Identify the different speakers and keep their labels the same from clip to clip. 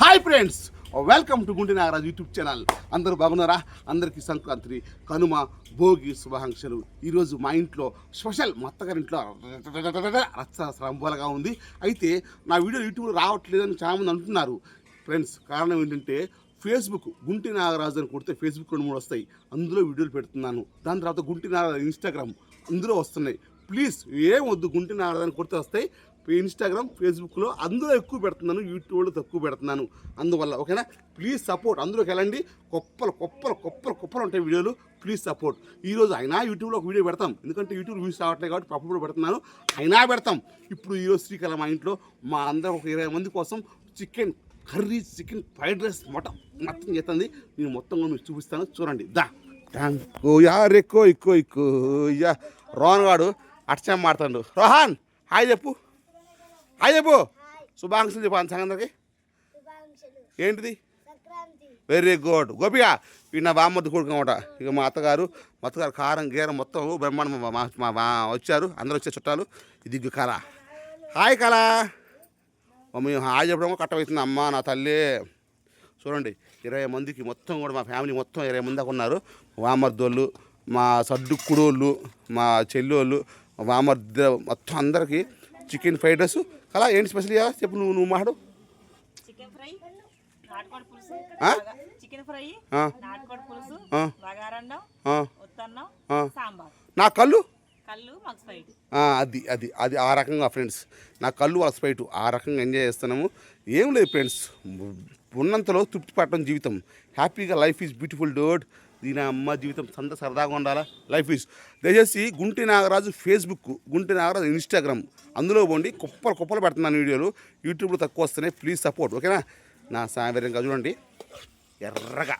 Speaker 1: Hi friends welcome to Gunti Nagaraju YouTube channel. అందరూ బాగున్నారా? అందరికీ సంక్రాంతి కనుమ భోగి శుభాకాంక్షలు. ఈరోజు మా ఇంట్లో స్పెషల్ మా అత్తగారి ఇంట్లో రచ్చ రంబోలగా ఉంది. అయితే నా వీడియో యూట్యూబ్లో రావట్లేదని చాలామంది అంటున్నారు. ఫ్రెండ్స్ కారణం ఏంటంటే ఫేస్బుక్ గుంటి నాగరాజు అని కొడితే ఫేస్బుక్ రెండు మూడు వస్తాయి. అందులో వీడియోలు పెడుతున్నాను. దాని తర్వాత గుంటి నాగరాజు ఇన్స్టాగ్రామ్ అందులో వస్తున్నాయి. ప్లీజ్ ఏం వద్దు గుంటి నాగరాజు అని కొడితే వస్తాయి. ఇన్స్టాగ్రామ్ ఫేస్బుక్లో అందులో ఎక్కువ పెడుతున్నాను యూట్యూబ్లో తక్కువ పెడుతున్నాను. అందువల్ల ఓకేనా? ప్లీజ్ సపోర్ట్ అందులోకి వెళ్ళండి. కుప్పలు కొప్పలు కొప్పలు కుప్పలు ఉంటాయి వీడియోలు. ప్లీజ్ సపోర్ట్ ఈరోజు అయినా యూట్యూబ్లో ఒక వీడియో పెడతాం. ఎందుకంటే యూట్యూబ్ వ్యూస్ రావట్లేదు కాబట్టి పప్పుడు పెడుతున్నాను. అయినా పెడతాం. ఇప్పుడు ఈరోజు శ్రీకాలం మా ఇంట్లో మా అందరం ఒక ఇరవై మంది కోసం chicken curry chicken fried rice mutton మొత్తం చేస్తుంది. నేను మొత్తం మీకు చూపిస్తాను. చూడండి. దా. యా రెక్కో ఇక్కో ఇక్కో యా రోహన్ గాడు అట్చం మాడుతాడు రోహన్ హాయ్ చెప్పు. హాయ్ చెప్పు శుభాకాంక్షలు చెప్పు అంత సంగతికి ఏంటిది? వెరీ గుడ్ గోపిక ఈ నా బామ్మద్దు కొడుకునమాట ఇక మా అత్తగారు మా అత్తగారు కారం గీరం మొత్తం బ్రహ్మాండం మా- మా- మా వచ్చారు. అందరూ వచ్చే చుట్టాలు. ఇది కళ. హాయ్ కళ. మేము హాయ్ చెప్పడం కట్టవైతుంది అమ్మ నా తల్లి. చూడండి ఇరవై మందికి మొత్తం కూడా మా ఫ్యామిలీ మొత్తం ఇరవై మంది దాకా ఉన్నారు. వామర్దోళ్ళు మా సడ్డుక్కుడోళ్ళు మా చెల్లోళ్ళు వాళ్ళు వామర్ద మొత్తం అందరికీ చికెన్ ఫ్రైడ్ రైస్ కళ ఏంటి స్పెషల్ ఇవ్వాలా చెప్పు నువ్వు నువ్వు మాడు
Speaker 2: చికెన్ ఫ్రై నాటుకోడి పులుసు చికెన్ ఫ్రై
Speaker 1: ఆ.
Speaker 2: నాటుకోడి పులుసు
Speaker 1: ఆ.
Speaker 2: బగారన్నం
Speaker 1: ఆ,
Speaker 2: ఉత్తన్నం
Speaker 1: ఆ.
Speaker 2: సాంబార్.
Speaker 1: నా కళ్ళు? అది అది అది ఆ రకంగా ఫ్రెండ్స్. నా కళ్ళు వాళ్ళ స్పైట్. ఆ రకంగా ఎంజాయ్ చేస్తున్నాము. ఏం లేదు ఫ్రెండ్స్. ఉన్నంతలో తృప్తి పడటం జీవితం. హ్యాపీగా లైఫ్ ఈజ్ బ్యూటిఫుల్ డోడ్. దీని అమ్మ జీవితం సంత సరదాగా ఉండాలా? లైఫ్ ఈజ్ దయచేసి గుంటి నాగరాజు ఫేస్బుక్ గుంటి నాగరాజు ఇన్స్టాగ్రామ్ అందులో పోండి కుప్పలు కుప్పలు పెడుతున్నాను వీడియోలు. యూట్యూబ్లో తక్కువ వస్తున్నాయి ప్లీజ్ సపోర్ట్ ఓకేనా నా? సాయంత్రంగా చూడండి. ఎర్రగా.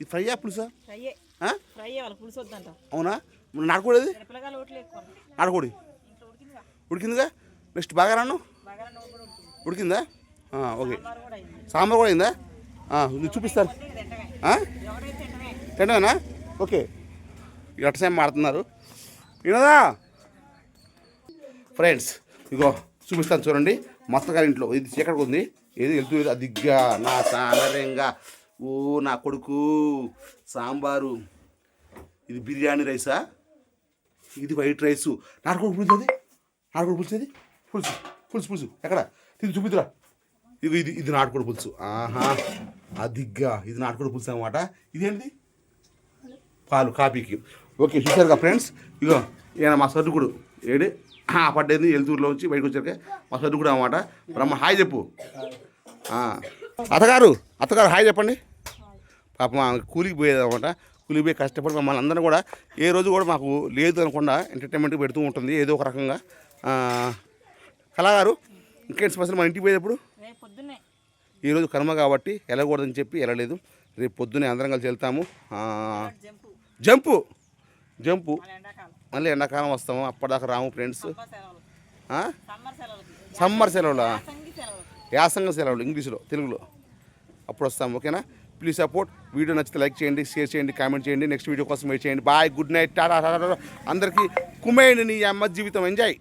Speaker 1: ఇది ఫ్రై పులుసా? అవునా? నాటుకోడేది నాటుకోడి
Speaker 2: ఉడికిందిగా.
Speaker 1: నెక్స్ట్ బాగా రాను?
Speaker 2: ఉడికింది.
Speaker 1: ఓకే.
Speaker 2: సాంబార్ కూడా అయింది.
Speaker 1: ఇది చూపిస్తారు తింటామేనా ఓకే. ఎట్టసేం మాడుతున్నారు? వినదా? ఫ్రెండ్స్ ఇగో చూపిస్తాను చూడండి. మత్తగారి ఇంట్లో. ఇది చీకటికి ఉంది. ఏది వెళ్తూ అదిగ్గా నా సామర్యంగా ఓ నా కొడుకు. సాంబారు. ఇది బిర్యానీ రైసా? ఇది వైట్ రైసు. నాటుకోడి పులుసు అది? నాటుకోడి పులుసు అది? పులుసు పులుసు పులుసు. ఎక్కడ? ఇది చూపిద్దురా. ఇది ఇది ఇది నాటుకోడి పులుసు. ఆహా అదిగ్గా ఇది నాటుకోడి పులుసు అనమాట ఇదేంటిది? పాలు కాపీకి ఓకే చూసారుగా ఫ్రెండ్స్? ఇగో ఈయన మా సర్దుకుడు ఏడు. ఆ, పడ్డేది? ఎలుతూరులో వచ్చి బయటకు వచ్చాక మా సర్దుకుడు అనమాట బ్రహ్మ హాయ్ చెప్పు. అత్తగారు అత్తగారు హాయ్ చెప్పండి. పాపం ఆమె కూలికి పోయేది అనమాట కూలికి పోయి కష్టపడి మమ్మల్ని అందరం కూడా ఏ రోజు కూడా మాకు లేదు అనకుండా ఎంటర్టైన్మెంట్ పెడుతూ ఉంటుంది ఏదో ఒక రకంగా. కళాగారు ఇంకేంటి స్పెషల్? మన ఇంటికి పోయేటప్పుడు ఈరోజు కర్మ కాబట్టి వెళ్ళకూడదని చెప్పి వెళ్ళలేదు రేపు పొద్దునే అందరం కలిసి వెళ్తాము.
Speaker 2: జంపు.
Speaker 1: జంపు. మళ్ళీ ఎండాకాలం. వస్తాము. అప్పటిదాకా రాము ఫ్రెండ్స్.
Speaker 2: సమ్మర్ సెలవులు.
Speaker 1: యాసంగ సెలవులు. ఇంగ్లీష్లో తెలుగులో. అప్పుడు వస్తాము ఓకేనా? ప్లీజ్ సపోర్ట్ వీడియో నచ్చితే లైక్ చేయండి షేర్ చేయండి కామెంట్ చేయండి. నెక్స్ట్ వీడియో కోసం వెయిట్ చేయండి. Bye good night tata. అందరికీ కుమేయండి నీ అమ్మ జీవితం. ఎంజాయ్